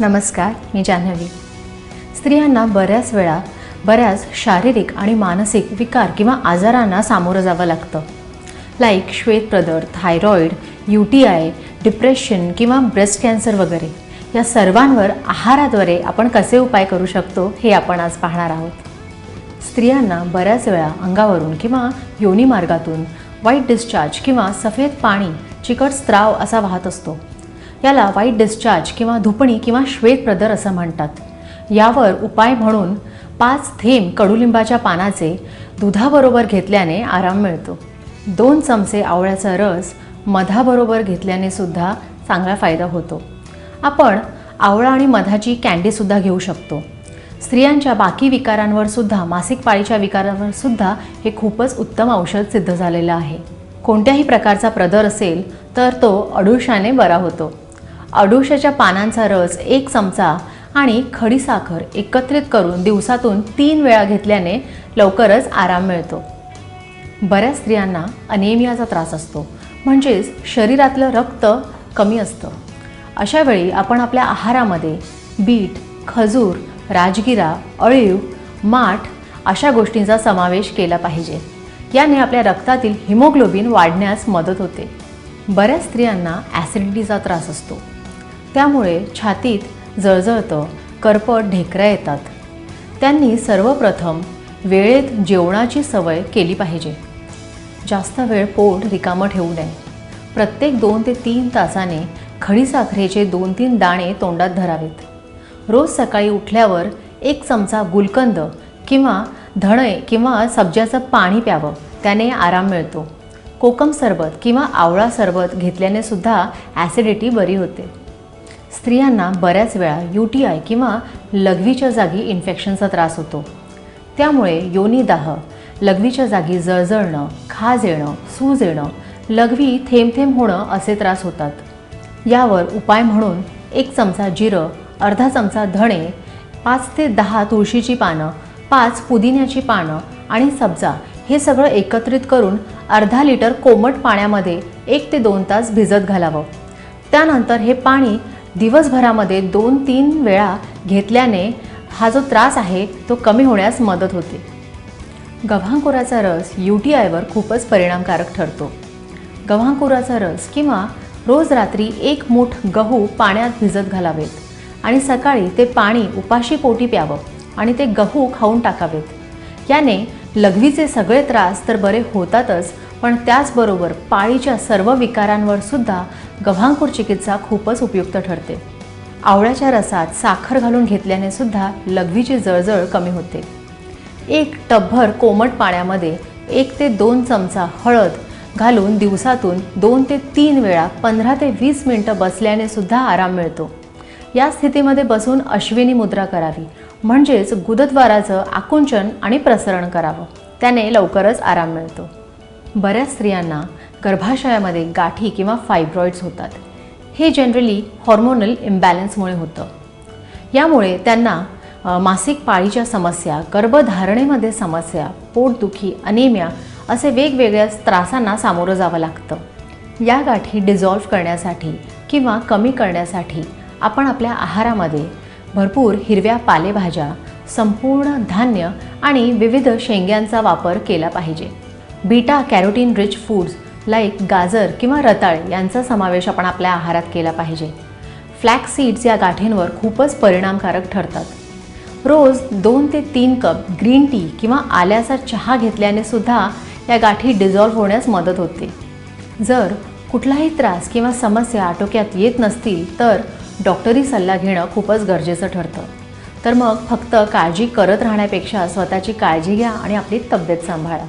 नमस्कार मी जान्हवी. स्त्रियांना बऱ्याच वेळा बऱ्याच शारीरिक आणि मानसिक विकार किंवा आजारांना सामोरं जावं लागतं. Like श्वेतप्रदर thyroid U T I depression किंवा ब्रेस्ट कॅन्सर वगैरे या सर्वांवर आहाराद्वारे आपण कसे उपाय करू शकतो हे आपण आज पाहणार आहोत. स्त्रियांना बऱ्याच वेळा अंगावरून किंवा योनी मार्गातून वाईट डिस्चार्ज किंवा सफेद पाणी चिकट स्त्राव असा वाहत असतो. याला वाईट डिस्चार्ज किंवा धुपणी किंवा श्वेतप्रदर असं म्हणतात. यावर उपाय म्हणून पाच थेंब कडुलिंबाच्या पानाचे दुधाबरोबर घेतल्याने आराम मिळतो. दोन चमचे आवळ्याचा रस मधाबरोबर घेतल्याने सुद्धा चांगला फायदा होतो. आपण आवळा आणि मधाची कॅन्डीसुद्धा घेऊ शकतो. स्त्रियांच्या बाकी विकारांवर सुद्धा मासिक पाळीच्या विकारांवर सुद्धा हे खूपच उत्तम औषध सिद्ध झालेलं आहे. कोणत्याही प्रकारचा प्रदर असेल तर तो अडुळशाने बरा होतो. अडुळशाच्या पानांचा रस एक चमचा आणि खडीसाखर एकत्रित करून दिवसातून तीन वेळा घेतल्याने लवकरच आराम मिळतो. बऱ्याच स्त्रियांना अनेमियाचा त्रास असतो म्हणजेच शरीरातलं रक्त कमी असतं. अशावेळी आपण आपल्या आहारामध्ये बीट खजूर राजगिरा अळीव माठ अशा गोष्टींचा समावेश केला पाहिजे. याने आपल्या रक्तातील हिमोग्लोबिन वाढण्यास मदत होते. बऱ्याच स्त्रियांना ॲसिडिटीचा त्रास असतो. त्यामुळे छातीत जळजळतं करपट ढेकऱ्या येतात. त्यांनी सर्वप्रथम वेळेत जेवणाची सवय केली पाहिजे. जास्त वेळ पोट रिकामं ठेवू नये. प्रत्येक दोन ते तीन तासाने खडीसाखरेचे दोन तीन दाणे तोंडात धरावेत. रोज सकाळी उठल्यावर एक चमचा गुलकंद किंवा धणे किंवा सब्जाचं पाणी प्यावं त्याने आराम मिळतो. कोकम सरबत किंवा आवळा सरबत घेतल्याने सुद्धा ॲसिडिटी बरी होते. स्त्रियांना बऱ्याच वेळा यू टी आय किंवा लघवीच्या जागी इन्फेक्शनचा त्रास होतो. त्यामुळे योनीदाह लघवीच्या जागी जळजळणं खाज येणं सूज येणं लघवी थेंब थेंब होणं असे त्रास होतात. यावर उपाय म्हणून एक चमचा जिरं अर्धा चमचा धणे पाच ते दहा तुळशीची पानं पाच पुदिन्याची पानं आणि सब्जा हे सगळं एकत्रित करून अर्धा लिटर कोमट पाण्यामध्ये एक ते दोन तास भिजत घालावं. त्यानंतर हे पाणी दिवसभरामध्ये दोन तीन वेळा घेतल्याने हा जो त्रास आहे तो कमी होण्यास मदत होते. गव्हांकुराचा रस यू टी आयवर खूपच परिणामकारक ठरतो. गव्हांकुराचा रस किंवा रोज रात्री एक मूठ गहू पाण्यात भिजत घालावेत आणि सकाळी ते पाणी उपाशी पोटी प्यावं आणि ते गहू खाऊन टाकावेत. याने लघवीचे सगळे त्रास तर बरे होतातच पण त्याचबरोबर पाळीच्या सर्व विकारांवर सुद्धा गव्हांकूर चिकित्सा खूपच उपयुक्त ठरते. आवळ्याच्या रसात साखर घालून घेतल्याने सुद्धा लघवीची जळजळ कमी होते. एक टब्भर कोमट पाण्यामध्ये एक ते दोन चमचा हळद घालून दिवसातून दोन ते तीन वेळा पंधरा ते वीस मिनटं बसल्याने सुद्धा आराम मिळतो. या स्थितीमध्ये बसून अश्विनी मुद्रा करावी म्हणजेच गुदद्वाराचं आकुंचन आणि प्रसरण करावं. त्याने लवकरच आराम मिळतो. बऱ्याच स्त्रियांना गर्भाशयामध्ये गाठी किंवा फायब्रॉईड्स होतात. हे जनरली हॉर्मोनल इम्बॅलन्समुळे होतं. यामुळे त्यांना मासिक पाळीच्या समस्या गर्भधारणेमध्ये समस्या पोटदुखी अनेमिया असे वेगवेगळ्या त्रासांना सामोरं जावं लागतं. या गाठी डिझॉल्व्ह करण्यासाठी किंवा कमी करण्यासाठी आपण आपल्या आहारामध्ये भरपूर हिरव्या पालेभाज्या संपूर्ण धान्य आणि विविध शेंग्यांचा वापर केला पाहिजे. Beta carotene rich foods like गाजर किंवा रताळ यांचा समावेश आपण आपल्या आहारात केला पाहिजे. फ्लॅक्स सीड्स या गाठींवर खूपच परिणामकारक ठरतात. रोज दोन ते तीन कप ग्रीन टी किंवा आल्याचा चहा घेतल्याने सुद्धा या गाठी डिझॉल्व्ह होण्यास मदत होते. जर कुठलाही त्रास किंवा समस्या आटोक्यात येत नसतील तर डॉक्टरी सल्ला घेणं खूपच गरजेचं ठरतं. तर मग फक्त काळजी करत राहण्यापेक्षा स्वतःची काळजी घ्या आणि आपली तब्येत सांभाळा.